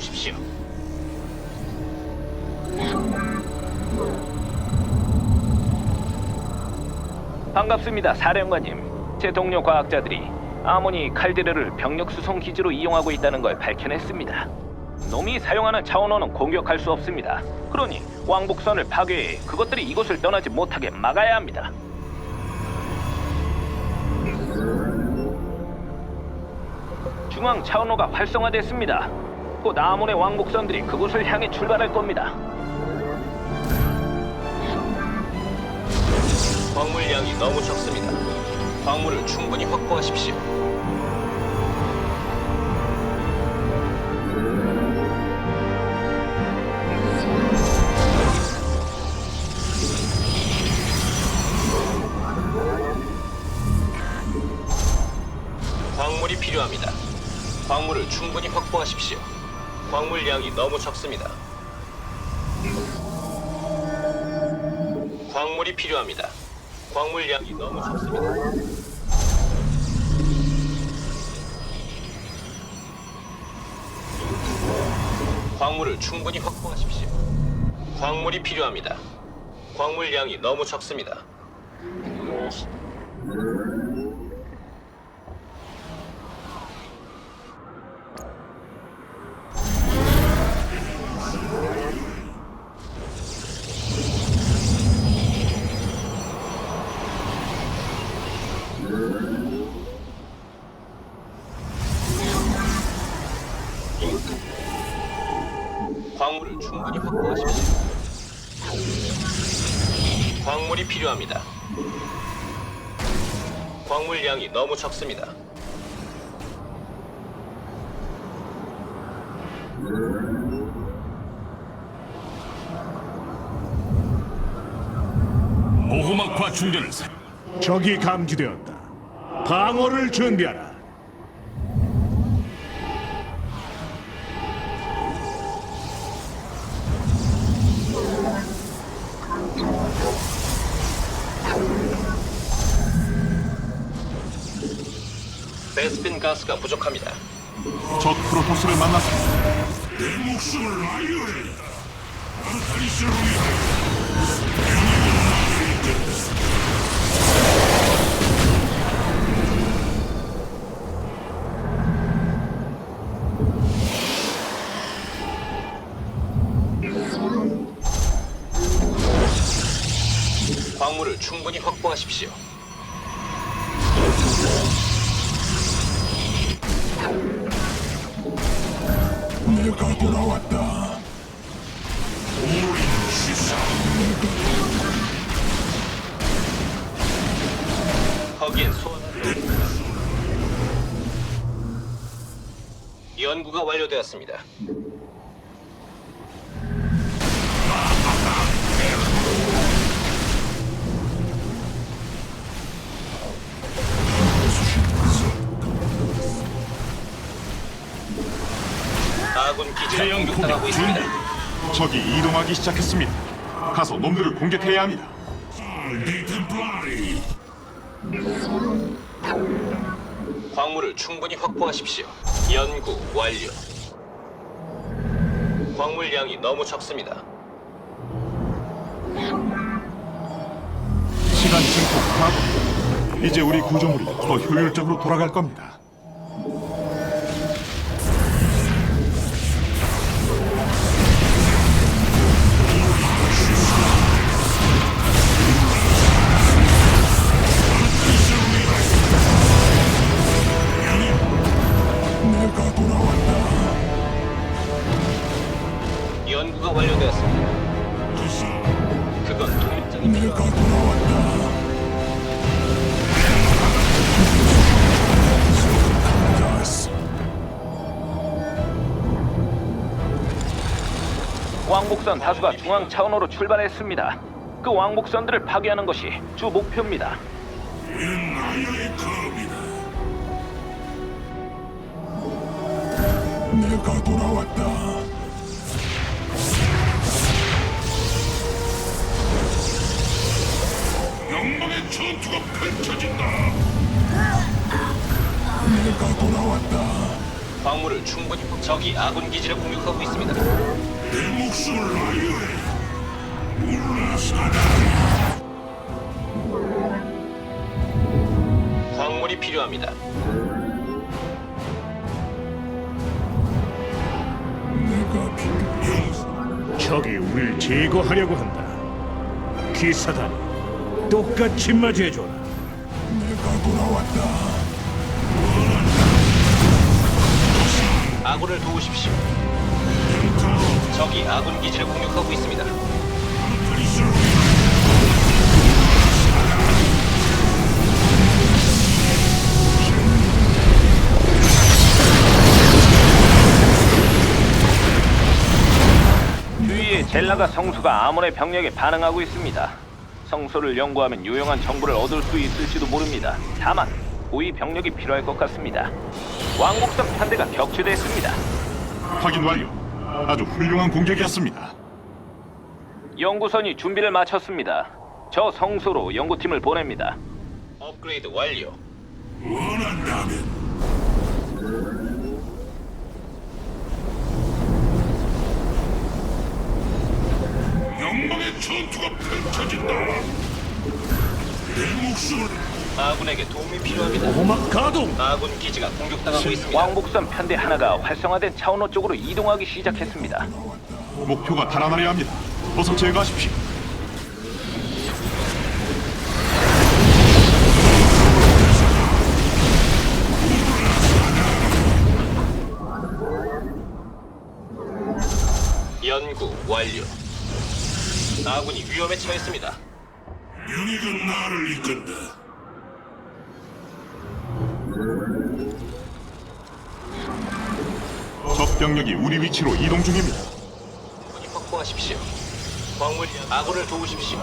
치우십시오. 반갑습니다, 사령관님. 제 동료 과학자들이 아모니 칼데르를 병력 수송 기지로 이용하고 있다는 걸 밝혀냈습니다. 놈이 사용하는 차원호는 공격할 수 없습니다. 그러니 왕복선을 파괴해 그것들이 이곳을 떠나지 못하게 막아야 합니다. 중앙 차원호가 활성화됐습니다. 곧 아몬의 왕복선들이 그곳을 향해 출발할 겁니다. 광물량이 너무 적습니다. 광물을 충분히 확보하십시오. 광물이 필요합니다. 광물을 충분히 확보하십시오. 광물량이 너무 적습니다. 광물이 필요합니다. 광물량이 너무 적습니다. 광물을 충분히 확보하십시오. 광물이 필요합니다. 광물량이 너무 적습니다. 충분히 확보하십시오. 광물이 필요합니다. 광물량이 너무 적습니다. 보호막과 충전을 사... 적이 감지되었다. 방어를 준비하라. 베스핀 가스가 부족합니다. 적 프로토스를 만났습니다. 내 목숨을 아유해. 아르타리스를 위하여. 광물을 충분히 확보하십시오. 돌아왔다. 거기엔 소환. 연구가 완료되었습니다. 아군 기지가 공격당하고 포격 있습니다. 적이 이동하기 시작했습니다. 가서 놈들을 공격해야 합니다. 광물을 충분히 확보하십시오. 연구 완료. 광물량이 너무 적습니다. 시간 증폭 가동. 이제 우리 구조물이 더 효율적으로 돌아갈 겁니다. 왕복선 다수가 중앙 차원호로 출발했습니다. 그 왕복선들을 파괴하는 것이 주 목표입니다. 내가 돌아왔다. 영광의 전투가 펼쳐진다. 내가 돌아왔다. 광물을 충분히 확- 적이 아군 기지를 공격하고 있습니다. 내 목숨을 아유해. 물러서라. 광물이 필요합니다. 내가 필요해. 적이 우릴 제거하려고 한다. 기사단이 똑같이 맞이해줘라. 내가 돌아왔다. 아군을 도우십시오. 적이 아군 기지를 공격하고 있습니다. 주위에 젤라가 성수가 아몬의 병력에 반응하고 있습니다. 성소를 연구하면 유용한 정보를 얻을 수 있을지도 모릅니다. 다만 고위 병력이 필요할 것 같습니다. 왕복선 편대가 격추됐습니다. 확인 완료. 아주 훌륭한 공격이었습니다. 연구선이 준비를 마쳤습니다. 저 성소로 연구팀을 보냅니다. 업그레이드 완료. 원한다면 영광의 전투가 펼쳐진다. 내 목숨을 아군에게 도움이 필요합니다. 고막 가동. 아군 기지가 공격당하고 있습니다. 왕복선 편대 하나가 활성화된 차원호 쪽으로 이동하기 시작했습니다. 목표가 달아나려 합니다. 어서 제거하십시오. 연구 완료. 아군이 위험에 처했습니다. 명예가 나를 이끈다. 적 병력이 우리 위치로 이동 중입니다. 확보하십시오. 광물 아군을 도우십시오.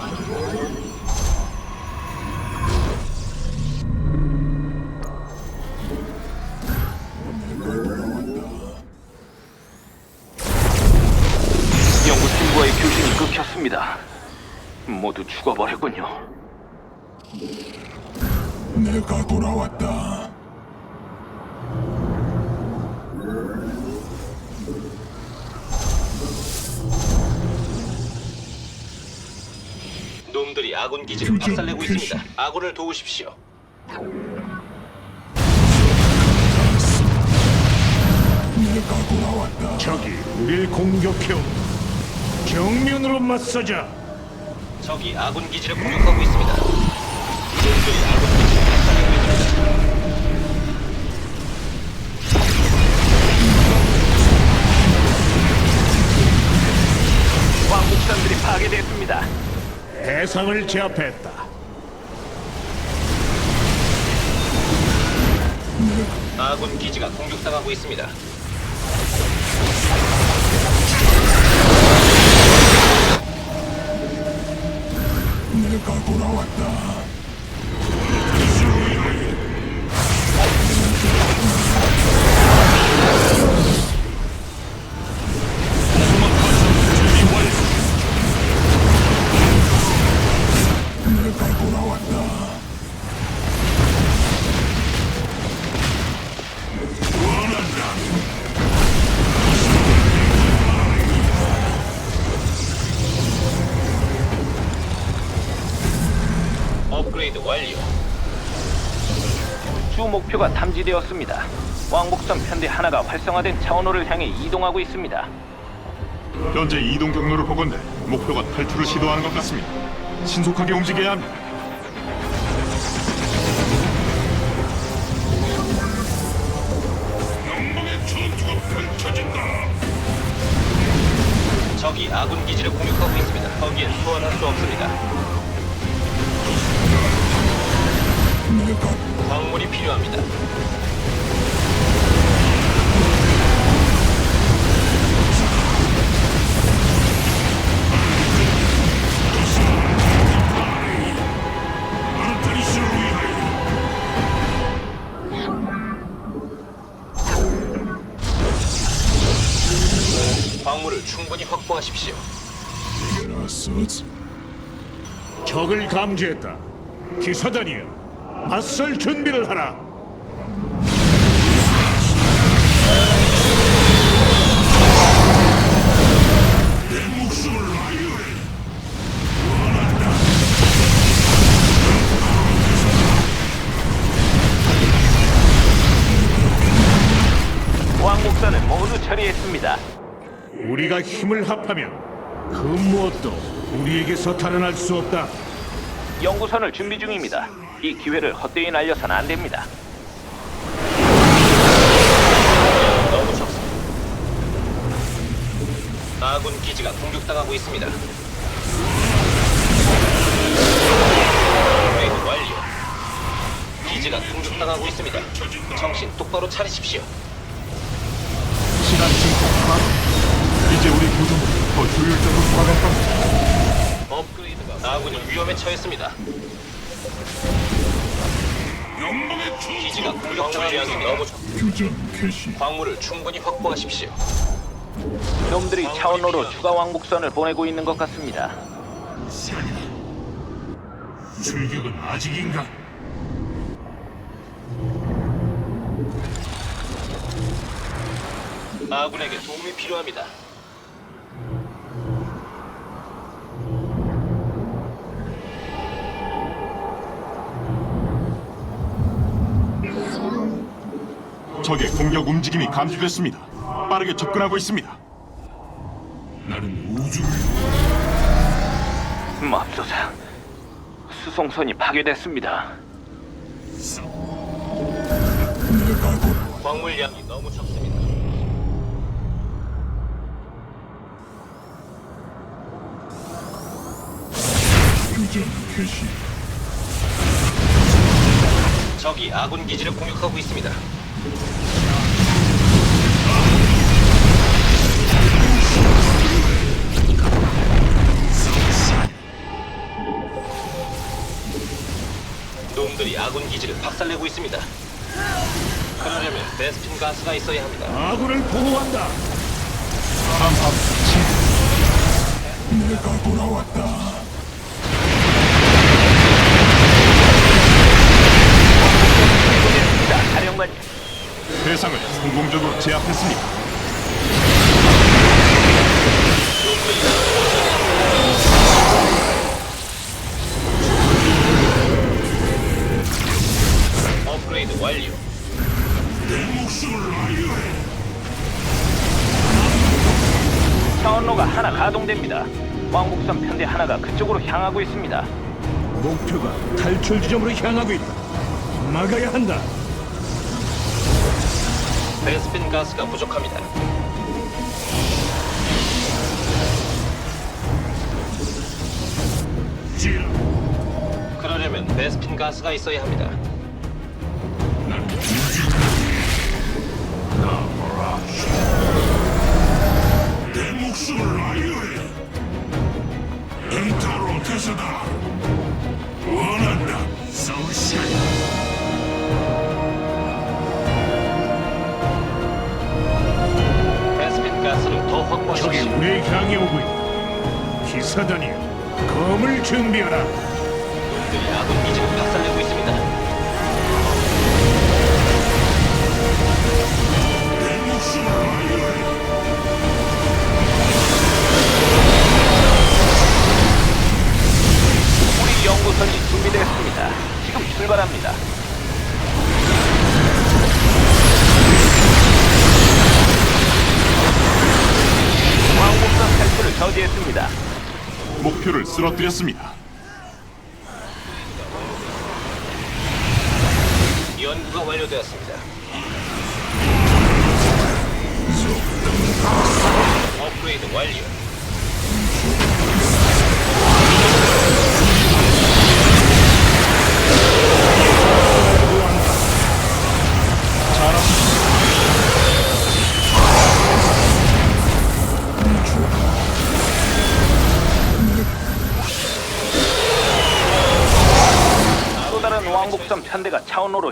연구팀과의 교신이 끊겼습니다. 모두 죽어버렸군요. 내가 돌아왔다. 놈들이 아군 기지를 박살내고 있습니다. 아군을 도우십시오. 내가 돌아왔다. 적이 우릴 공격해오. 정면으로 맞서자. 적이 아군 기지를 공격하고 있습니다. 놈들이 아군 대상을 제압했다. 아군 기지가 공격당하고 있습니다. 내가 돌아왔다. 목표가 탐지되었습니다. 왕복선 편대 하나가 활성화된 차원호를 향해 이동하고 있습니다. 현재 이동 경로를 보건대 목표가 탈출을 시도하는 것 같습니다. 신속하게 움직여야 합니다. 영광의 전투가 펼쳐진다. 적이 아군 기지를 공격하고 있습니다. 거기에 소환할 수 없습니다. 광물이 필요합니다. 이동하십시오. 적을 감지했다. 기사단이여, 맞설 준비를 하라. 처리했습니다. 우리가 힘을 합하면 그 무엇도 우리에게서 탈환할 수 없다. 연구선을 준비 중입니다. 이 기회를 헛되이 날려선 안 됩니다. 너무 적습니다. 아군 기지가 공격당하고 있습니다. 완료. 기지가 공격당하고 있습니다. 정신 똑바로 차리십시오. 증폭 가동. 이제 우리 구조물이 더 효율적으로 돌아갈 겁니다. 업그레이드가 아군이 위험에 처했습니다. 총 기지가 있습니다. 너무 적. 교전 개시 광물을 충분히 확보하십시오. 놈들이 차원로로 추가 왕복선을 보내고 있는 것 같습니다. 출격은 아직인가? 아군에게 도움이 필요합니다. 적의 공격 움직임이 감지됐습니다. 빠르게 접근하고 있습니다. 나는 우주를 맙소사. 수송선이 파괴됐습니다. 내가 보라 광물량이 너무 적습니다. 교전 개시 적이 아군 기지를 공격하고 있습니다. 놈들이 아군 기지를 박살내고 있습니다. 그러려면 베스핀 가스가 있어야 합니다. 아군을 보호한다. 내가 돌아왔다 자, 사령관님. 대상을 성공적으로 제압했습니다. 업그레이드 완료. 차원로가 하나 가동됩니다. 왕복선 편대 하나가 그쪽으로 향하고 있습니다. 목표가 탈출 지점으로 향하고 있다. 막아야 한다. 베스핀 가스가 부족합니다. 질 그러려면 베스핀 가스가 있어야 합니다. 내 목숨을 아유해 엔타로 태세다 원한다 서우시아 가스를 더 적이 확보하십시오. 우리를 향해 오고 있다. 기사단이여, 검을 준비하라. 놈들이 아군 기지를 박살내고 있습니다. 쓰러뜨렸습니다.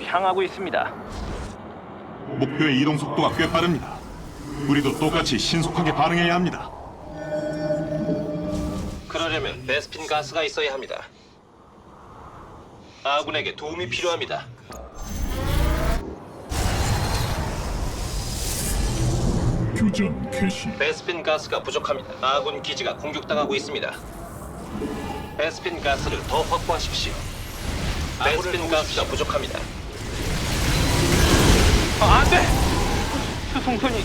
향하고 있습니다. 목표의 이동 속도가 꽤 빠릅니다. 우리도 똑같이 신속하게 반응해야 합니다. 그러려면 베스핀 가스가 있어야 합니다. 아군에게 도움이 필요합니다. 교전 개시 베스핀 가스가 부족합니다. 아군 기지가 공격당하고 있습니다. 베스핀 가스를 더 확보하십시오. 베스핀 가스가 부족합니다. 아, 안 돼! 수송선이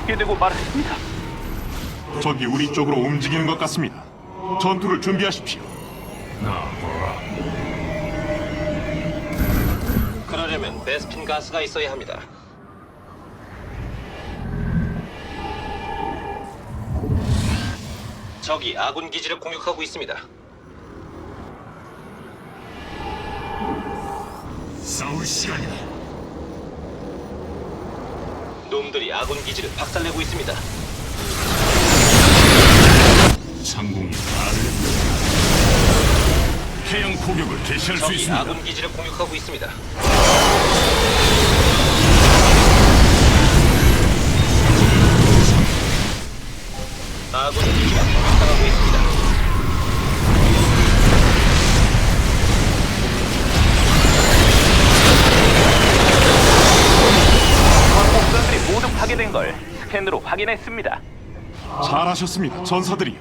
파괴되고 말았습니다. 적이 우리 쪽으로 움직이는 것 같습니다. 전투를 준비하십시오. 그러려면 베스핀 가스가 있어야 합니다. 적이 아군 기지를 공격하고 있습니다. 싸울 시간이다. 놈들이 아군 기지를 박살내고 있습니다. 상공이 나를 해양 포격을 개시할 수 적이 있습니다. 아군 기지를 공격하고 있습니다. 아군 기지가 확인했습니다. 잘하셨습니다, 전사들이요.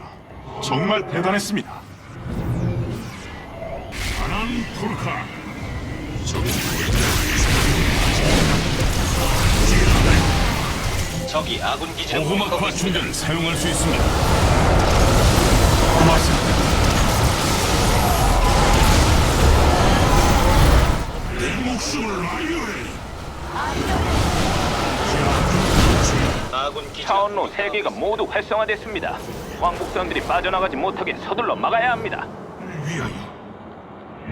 정말 대단했습니다. 가난 포르카 적이 아군 기지를 보호막 공격하고 있습니다. 과충전을 사용할 수 있습니다. 고맙습니다. 내 목숨을 아유해. 아군 기지가 차원로 세개가 모두 활성화됐습니다. 왕복선들이 빠져나가지 못하게 서둘러 막아야 합니다. 위하여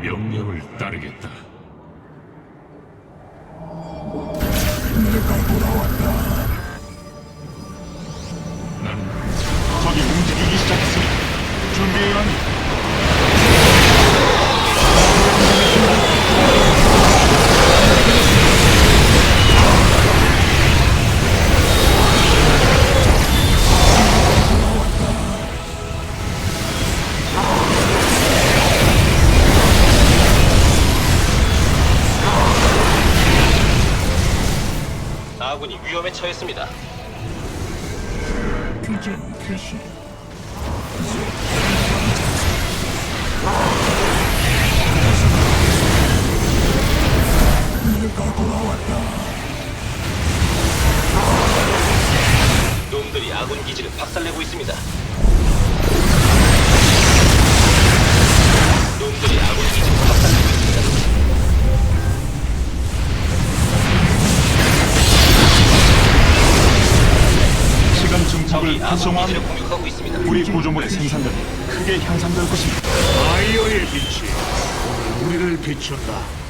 명령을 따르겠다. 적이 움직이기 시작했습니다. 준비해야 합니다. 기지를 활성화하면 공격하고 있습니다. 우리 구조물의 생산력이 크게 향상될 것입니다. 아이어의 빛이 우리를 비춘다.